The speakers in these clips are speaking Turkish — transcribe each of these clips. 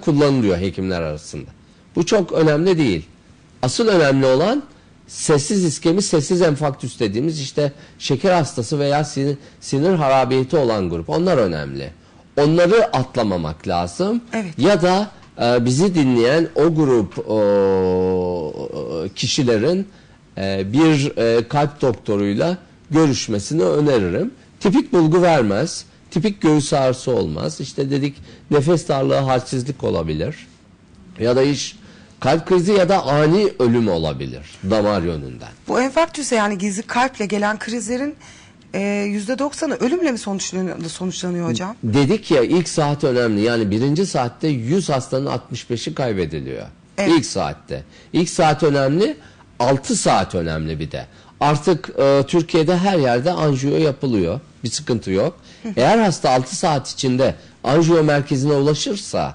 kullanılıyor hekimler arasında. Bu çok önemli değil. Asıl önemli olan sessiz iskemi, sessiz enfarktüs dediğimiz işte şeker hastası veya sinir, sinir harabiyeti olan grup. Onlar önemli. Onları atlamamak lazım. Evet. Ya da e, bizi dinleyen o grup o, kişilerin e, bir e, kalp doktoruyla görüşmesini öneririm. Tipik bulgu vermez. Tipik göğüs ağrısı olmaz. İşte dedik nefes darlığı, halsizlik olabilir. Ya da iş kalp krizi ya da ani ölüm olabilir damar yönünden. Bu enfarktüse yani gizli kalple gelen krizlerin e, %90'ı ölümle mi sonuçlanıyor, sonuçlanıyor hocam? Dedik ya ilk saat önemli. Yani birinci saatte 100 hastanın 65'i kaybediliyor. Evet. İlk saatte. İlk saat önemli. 6 saat önemli bir de. Artık e, Türkiye'de her yerde anjiyo yapılıyor. Bir sıkıntı yok. Eğer hasta 6 saat içinde anjiyo merkezine ulaşırsa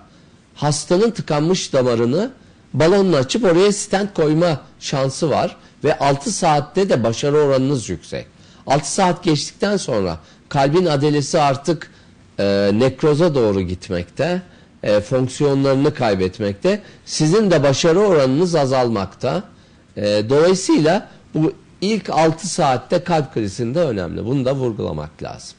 hastanın tıkanmış damarını balonla açıp oraya stent koyma şansı var. Ve 6 saatte de başarı oranınız yüksek. 6 saat geçtikten sonra kalbin adelesi artık e, nekroza doğru gitmekte, e, fonksiyonlarını kaybetmekte. Sizin de başarı oranınız azalmakta. E, dolayısıyla bu ilk 6 saatte kalp krizinde önemli. Bunu da vurgulamak lazım.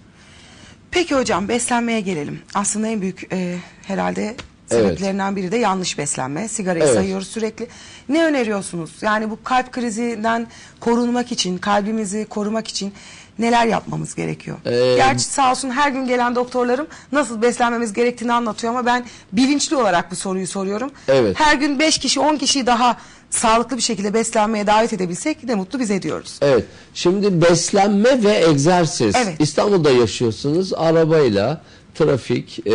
Peki hocam beslenmeye gelelim. Aslında en büyük e, herhalde sebeplerinden biri de yanlış beslenme. Sigarayı Evet. sayıyoruz sürekli. Ne öneriyorsunuz? Yani bu kalp krizinden korunmak için, kalbimizi korumak için neler yapmamız gerekiyor? Ee, Gerçi sağ olsun her gün gelen doktorlarım nasıl beslenmemiz gerektiğini anlatıyor ama ben bilinçli olarak bu soruyu soruyorum. Evet. Her gün 5 kişi 10 kişiyi daha sağlıklı bir şekilde beslenmeye davet edebilsek ne mutlu bize diyoruz. Evet. Şimdi beslenme ve egzersiz. Evet. İstanbul'da yaşıyorsunuz. Arabayla trafik e,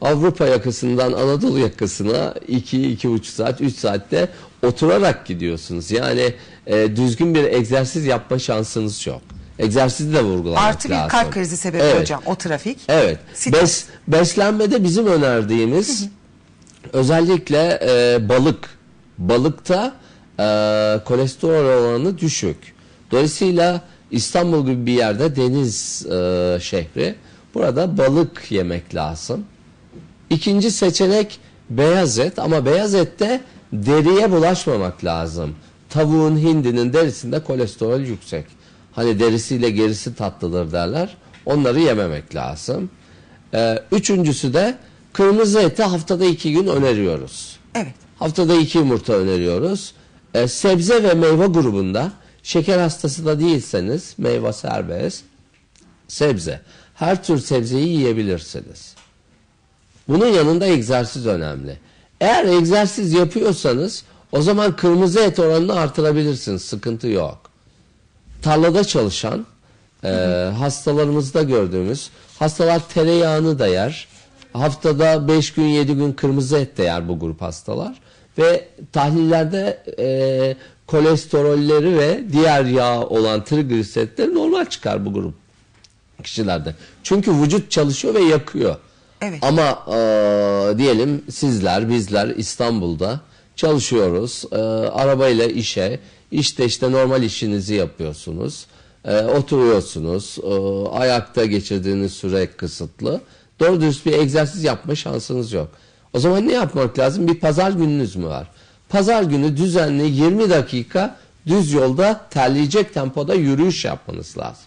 Avrupa yakasından Anadolu yakasına 2-2,5 saat 3 saatte oturarak gidiyorsunuz. Yani e, düzgün bir egzersiz yapma şansınız yok. Egzersizi de vurgulamak Artı bir lazım. kalp krizi sebebi Evet. hocam o trafik. Evet. Stres. Bes, beslenmede bizim önerdiğimiz özellikle e, balık. Balıkta e, kolesterol oranı düşük. Dolayısıyla İstanbul gibi bir yerde deniz e, şehri. Burada balık yemek lazım. İkinci seçenek beyaz et ama beyaz ette deriye bulaşmamak lazım. Tavuğun, hindinin derisinde kolesterol yüksek. Hani derisiyle gerisi tatlıdır derler. Onları yememek lazım. Ee, üçüncüsü de kırmızı eti haftada iki gün öneriyoruz. Evet. Haftada iki yumurta öneriyoruz. Ee, sebze ve meyve grubunda şeker hastası da değilseniz meyve serbest. Sebze. Her tür sebzeyi yiyebilirsiniz. Bunun yanında egzersiz önemli. Eğer egzersiz yapıyorsanız o zaman kırmızı et oranını artırabilirsiniz. Sıkıntı yok. Tarlada çalışan e, hastalarımızda gördüğümüz hastalar tereyağını da yer. Haftada 5 gün 7 gün kırmızı et de yer bu grup hastalar. Ve tahlillerde e, kolesterolleri ve diğer yağ olan trigliseritleri normal çıkar bu grup kişilerde. Çünkü vücut çalışıyor ve yakıyor. Evet. Ama e, diyelim sizler, bizler İstanbul'da çalışıyoruz. E, arabayla işe, işte işte normal işinizi yapıyorsunuz. E, oturuyorsunuz. E, ayakta geçirdiğiniz süre kısıtlı. Doğru dürüst bir egzersiz yapma şansınız yok. O zaman ne yapmak lazım? Bir pazar gününüz mü var? Pazar günü düzenli 20 dakika düz yolda terleyecek tempoda yürüyüş yapmanız lazım.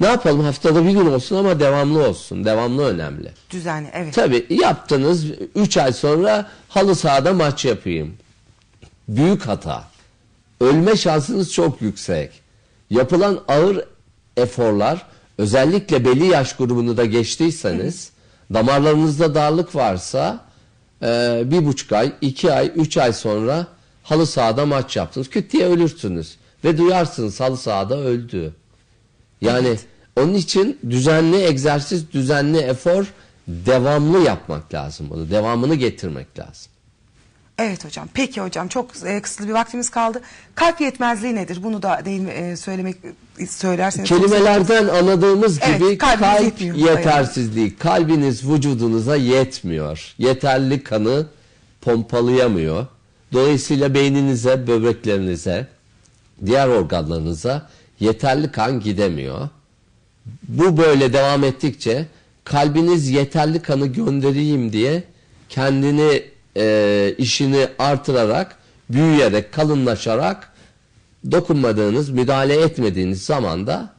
Ne yapalım haftada bir gün olsun ama devamlı olsun. Devamlı önemli. Düzenli evet. Tabii yaptınız 3 ay sonra halı sahada maç yapayım. Büyük hata. Ölme şansınız çok yüksek. Yapılan ağır eforlar özellikle belli yaş grubunu da geçtiyseniz damarlarınızda darlık varsa e, bir buçuk ay, iki ay, üç ay sonra halı sahada maç yaptınız. Küt diye ölürsünüz. Ve duyarsınız halı sahada öldü. Yani onun için düzenli egzersiz, düzenli efor devamlı yapmak lazım bunu. Devamını getirmek lazım. Evet hocam. Peki hocam çok e, kısıtlı bir vaktimiz kaldı. Kalp yetmezliği nedir? Bunu da değil mi, e, söylemek söylerseniz. Kelimelerden anladığımız Evet, gibi kalp yetmiyor. yetersizliği. Kalbiniz vücudunuza yetmiyor. Yeterli kanı pompalayamıyor. Dolayısıyla beyninize, böbreklerinize, diğer organlarınıza yeterli kan gidemiyor. Bu böyle devam ettikçe kalbiniz yeterli kanı göndereyim diye kendini e, işini artırarak, büyüyerek, kalınlaşarak dokunmadığınız, müdahale etmediğiniz zaman da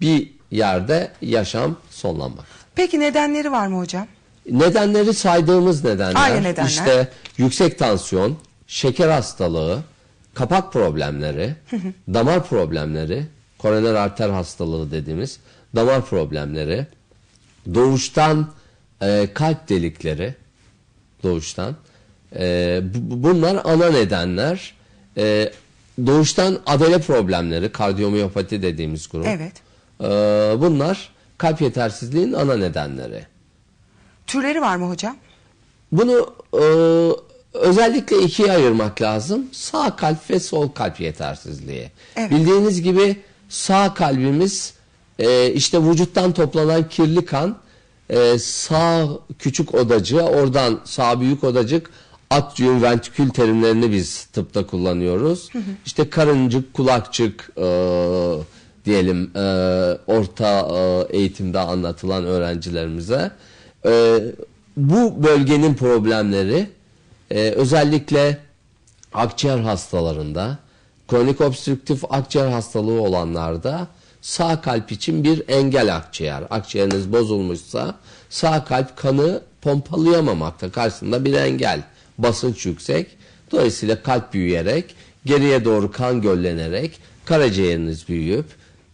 bir yerde yaşam sonlanmak. Peki nedenleri var mı hocam? Nedenleri saydığımız nedenler, Aynı nedenler. işte yüksek tansiyon, şeker hastalığı, kapak problemleri, damar problemleri, koroner arter hastalığı dediğimiz damar problemleri, doğuştan e, kalp delikleri, doğuştan. E, bu- bunlar ana nedenler. E, doğuştan adele problemleri, kardiyomiyopati dediğimiz grup. Evet. E, bunlar kalp yetersizliğin ana nedenleri. Türleri var mı hocam? Bunu e, özellikle ikiye ayırmak lazım. Sağ kalp ve sol kalp yetersizliği. Evet. Bildiğiniz gibi sağ kalbimiz e, işte vücuttan toplanan kirli kan e, sağ küçük odacığa oradan sağ büyük odacık atrium ventrikül terimlerini biz tıpta kullanıyoruz. İşte karıncık, kulakçık e, diyelim e, orta e, eğitimde anlatılan öğrencilerimize. E, bu bölgenin problemleri e, özellikle akciğer hastalarında, kronik obstrüktif akciğer hastalığı olanlarda sağ kalp için bir engel akciğer. Akciğeriniz bozulmuşsa sağ kalp kanı pompalayamamakta karşısında bir engel. Basınç yüksek. Dolayısıyla kalp büyüyerek, geriye doğru kan göllenerek, karaciğeriniz büyüyüp,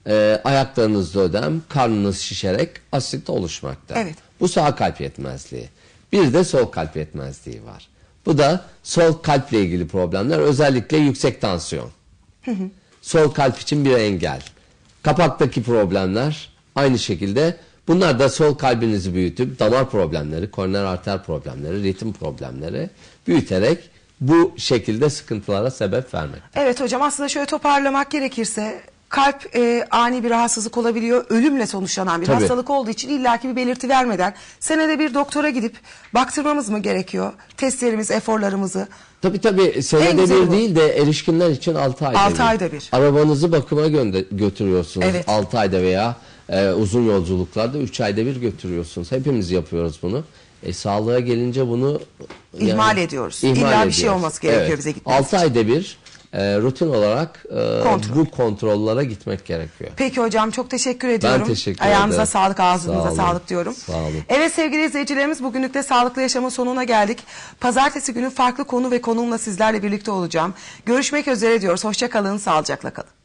e, ayaklarınızda ödem, karnınız şişerek asit oluşmakta. Evet. Bu sağ kalp yetmezliği. Bir de sol kalp yetmezliği var. Bu da sol kalple ilgili problemler özellikle yüksek tansiyon. Sol kalp için bir engel. Kapaktaki problemler aynı şekilde bunlar da sol kalbinizi büyütüp damar problemleri, koroner arter problemleri, ritim problemleri büyüterek bu şekilde sıkıntılara sebep vermek. Evet hocam aslında şöyle toparlamak gerekirse kalp e, ani bir rahatsızlık olabiliyor. Ölümle sonuçlanan bir Tabii. hastalık olduğu için illaki bir belirti vermeden senede bir doktora gidip baktırmamız mı gerekiyor? Testlerimiz, eforlarımızı. Tabii tabii senede bir bu. değil de erişkinler için 6 ayda Altı bir. ayda bir. Arabanızı bakıma gönde- götürüyorsunuz Evet. 6 ayda veya e, uzun yolculuklarda 3 ayda bir götürüyorsunuz. Hepimiz yapıyoruz bunu. E, sağlığa gelince bunu İhmal ediyoruz. İlla bir şey olması gerekiyor bize gitmemiz 6 ayda bir e, rutin olarak e, Kontrol. bu kontrollere gitmek gerekiyor. Peki hocam çok teşekkür ediyorum. teşekkür Ayağınıza ederim. sağlık, ağzınıza Sağ olun. sağlık diyorum. Sağ olun. Evet sevgili izleyicilerimiz bugünlük de Sağlıklı Yaşamın sonuna geldik. Pazartesi günü farklı konu ve konumla sizlerle birlikte olacağım. Görüşmek üzere diyoruz. Hoşça kalın, sağlıcakla kalın.